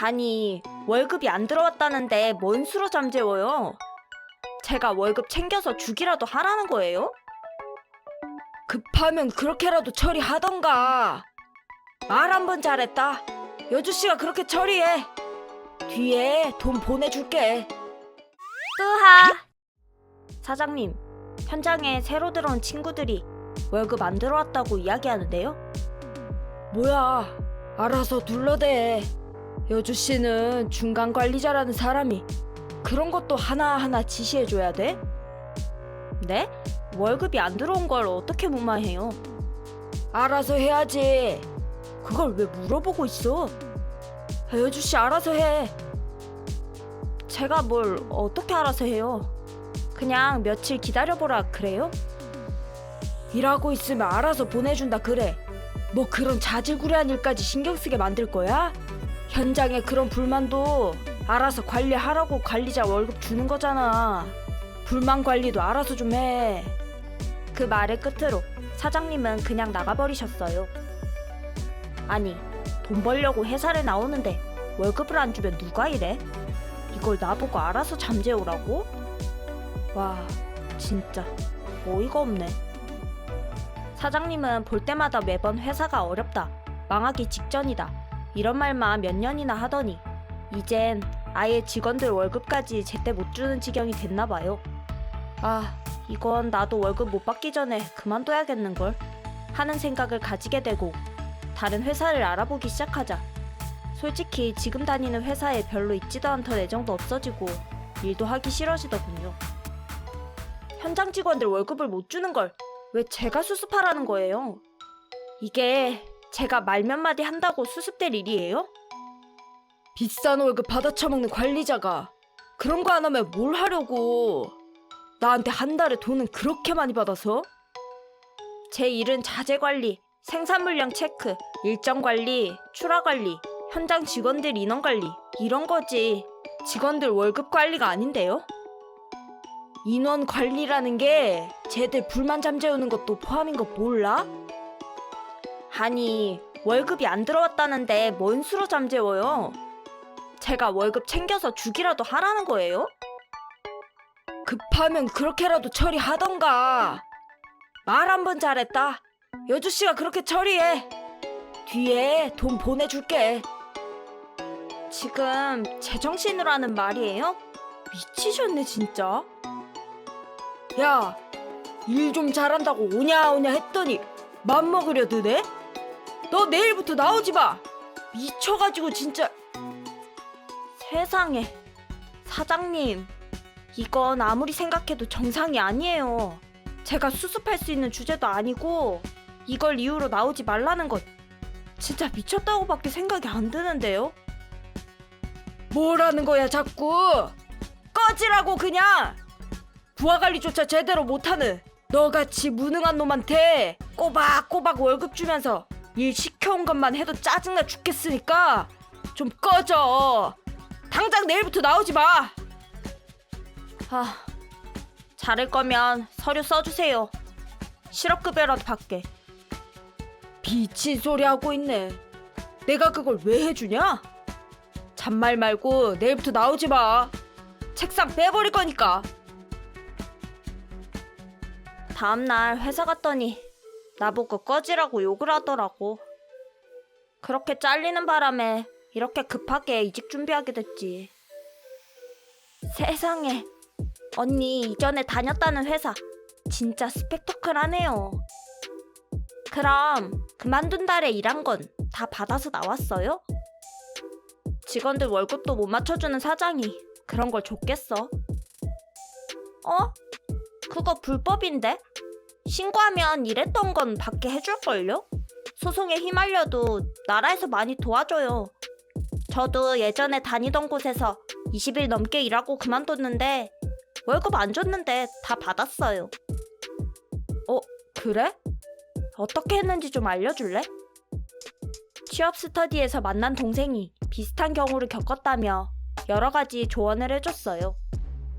아니, 월급이 안 들어왔다는데 뭔 수로 잠재워요? 제가 월급 챙겨서 주기라도 하라는 거예요? 급하면 그렇게라도 처리하던가. 말 한 번 잘했다. 여주 씨가 그렇게 처리해. 뒤에 돈 보내줄게. 뜨하. 사장님, 현장에 새로 들어온 친구들이 월급 안 들어왔다고 이야기하는데요? 뭐야, 알아서 둘러대. 여주 씨는 중간 관리자라는 사람이 그런 것도 하나하나 지시해줘야 돼? 네? 월급이 안 들어온 걸 어떻게 무마해요? 알아서 해야지. 그걸 왜 물어보고 있어? 아, 여주 씨 알아서 해. 제가 뭘 어떻게 알아서 해요? 그냥 며칠 기다려보라 그래요? 일하고 있으면 알아서 보내준다 그래. 뭐 그런 자질구레한 일까지 신경 쓰게 만들 거야? 현장에 그런 불만도 알아서 관리하라고 관리자 월급 주는 거잖아. 불만 관리도 알아서 좀 해. 그 말의 끝으로 사장님은 그냥 나가버리셨어요. 아니, 돈 벌려고 회사를 나오는데 월급을 안 주면 누가 이래? 이걸 나보고 알아서 잠재우라고? 와, 진짜 어이가 없네. 사장님은 볼 때마다 매번 회사가 어렵다, 망하기 직전이다, 이런 말만 몇 년이나 하더니 이젠 아예 직원들 월급까지 제때 못 주는 지경이 됐나 봐요. 아, 이건 나도 월급 못 받기 전에 그만둬야겠는걸 하는 생각을 가지게 되고 다른 회사를 알아보기 시작하자 솔직히 지금 다니는 회사에 별로 있지도 않던 애정도 없어지고 일도 하기 싫어지더군요. 현장 직원들 월급을 못 주는 걸 왜 제가 수습하라는 거예요? 이게 제가 말 몇 마디 한다고 수습될 일이에요? 비싼 월급 받아쳐먹는 관리자가 그런 거 안 하면 뭘 하려고 나한테 한 달에 돈은 그렇게 많이 받아서? 제 일은 자재 관리, 생산 물량 체크, 일정 관리, 출하 관리, 현장 직원들 인원 관리 이런 거지. 직원들 월급 관리가 아닌데요? 인원 관리라는 게 쟤들 불만 잠재우는 것도 포함인 거 몰라? 아니 월급이 안 들어왔다는데 뭔 수로 잠재워요? 제가 월급 챙겨서 주기라도 하라는 거예요? 급하면 그렇게라도 처리하던가. 말 한 번 잘했다. 여주 씨가 그렇게 처리해. 뒤에 돈 보내줄게. 지금 제정신으로 하는 말이에요? 미치셨네 진짜. 야, 일 좀 잘한다고 오냐 오냐 했더니 맘 먹으려 드네? 너 내일부터 나오지 마. 미쳐가지고 진짜. 세상에, 사장님. 이건 아무리 생각해도 정상이 아니에요. 제가 수습할 수 있는 주제도 아니고 이걸 이유로 나오지 말라는 것 진짜 미쳤다고밖에 생각이 안 드는데요. 뭐라는 거야 자꾸 꺼지라고 그냥 부하 관리조차 제대로 못하는 너같이 무능한 놈한테 꼬박꼬박 월급 주면서 일 시켜온 것만 해도 짜증나 죽겠으니까 좀 꺼져 당장 내일부터 나오지 마. 아, 자를 거면 서류 써주세요. 실업급여라도 받게. 미친 소리 하고 있네. 내가 그걸 왜 해주냐? 잔말 말고 내일부터 나오지 마. 책상 빼버릴 거니까. 다음날 회사 갔더니 나보고 꺼지라고 욕을 하더라고. 그렇게 잘리는 바람에 이렇게 급하게 이직 준비하게 됐지. 세상에. 언니 이전에 다녔다는 회사 진짜 스펙터클하네요. 그럼 그만둔 달에 일한 건 다 받아서 나왔어요? 직원들 월급도 못 맞춰주는 사장이 그런 걸 줬겠어? 어? 그거 불법인데? 신고하면 일했던 건 받게 해줄걸요? 소송에 휘말려도 나라에서 많이 도와줘요. 저도 예전에 다니던 곳에서 20일 넘게 일하고 그만뒀는데 월급 안 줬는데 다 받았어요. 어, 그래? 어떻게 했는지 좀 알려줄래? 취업 스터디에서 만난 동생이 비슷한 경우를 겪었다며 여러 가지 조언을 해줬어요.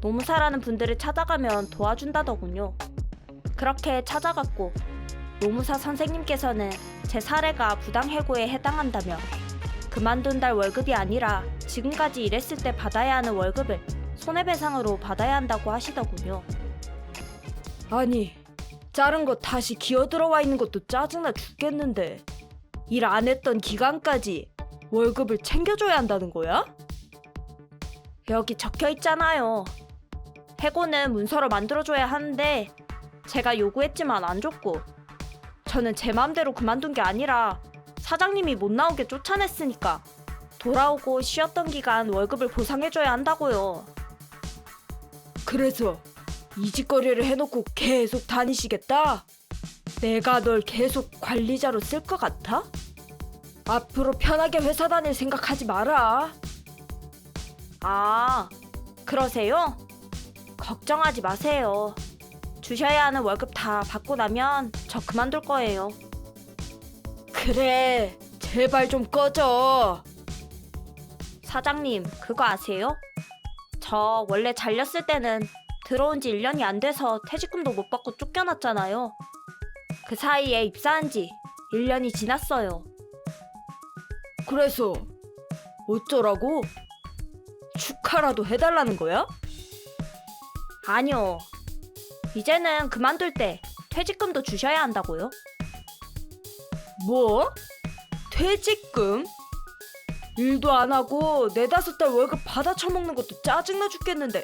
노무사라는 분들을 찾아가면 도와준다더군요. 그렇게 찾아갔고 노무사 선생님께서는 제 사례가 부당해고에 해당한다며 그만둔 달 월급이 아니라 지금까지 일했을 때 받아야 하는 월급을 손해배상으로 받아야 한다고 하시더군요. 아니, 자른 거 다시 기어 들어와 있는 것도 짜증나 죽겠는데 일 안 했던 기간까지 월급을 챙겨줘야 한다는 거야? 여기 적혀 있잖아요. 해고는 문서로 만들어줘야 하는데 제가 요구했지만 안 줬고 저는 제 마음대로 그만둔 게 아니라 사장님이 못 나오게 쫓아냈으니까 돌아오고 쉬었던 기간 월급을 보상해줘야 한다고요. 그래서 이 짓거리를 해놓고 계속 다니시겠다? 내가 널 계속 관리자로 쓸 것 같아? 앞으로 편하게 회사 다닐 생각하지 마라. 아, 그러세요? 걱정하지 마세요. 주셔야 하는 월급 다 받고 나면 저 그만둘 거예요. 그래, 제발 좀 꺼져. 사장님, 그거 아세요? 저 원래 잘렸을 때는 들어온 지 1년이 안 돼서 퇴직금도 못 받고 쫓겨났잖아요. 그 사이에 입사한 지 1년이 지났어요. 그래서 어쩌라고? 축하라도 해달라는 거야? 아니요. 이제는 그만둘 때 퇴직금도 주셔야 한다고요. 뭐? 퇴직금? 일도 안 하고 네다섯 달 월급 받아 처먹는 것도 짜증나 죽겠는데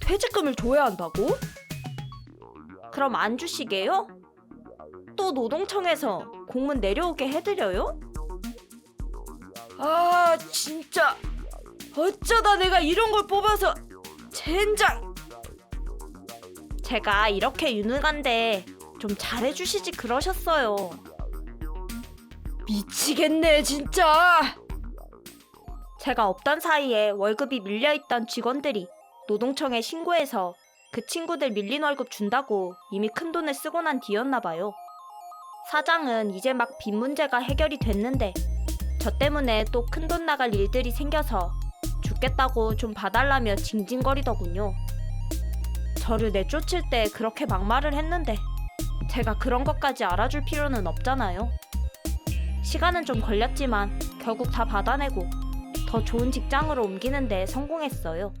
퇴직금을 줘야 한다고? 그럼 안 주시게요? 또 노동청에서 공문 내려오게 해드려요? 아 진짜 어쩌다 내가 이런 걸 뽑아서 젠장 제가 이렇게 유능한데 좀 잘해주시지 그러셨어요 미치겠네 진짜 제가 없던 사이에 월급이 밀려있던 직원들이 노동청에 신고해서 그 친구들 밀린 월급 준다고 이미 큰 돈을 쓰고 난 뒤였나 봐요. 사장은 이제 막 빚 문제가 해결이 됐는데 저 때문에 또 큰 돈 나갈 일들이 생겨서 죽겠다고 좀 봐달라며 징징거리더군요. 저를 내쫓을 때 그렇게 막말을 했는데 제가 그런 것까지 알아줄 필요는 없잖아요. 시간은 좀 걸렸지만 결국 다 받아내고 더 좋은 직장으로 옮기는데 성공했어요.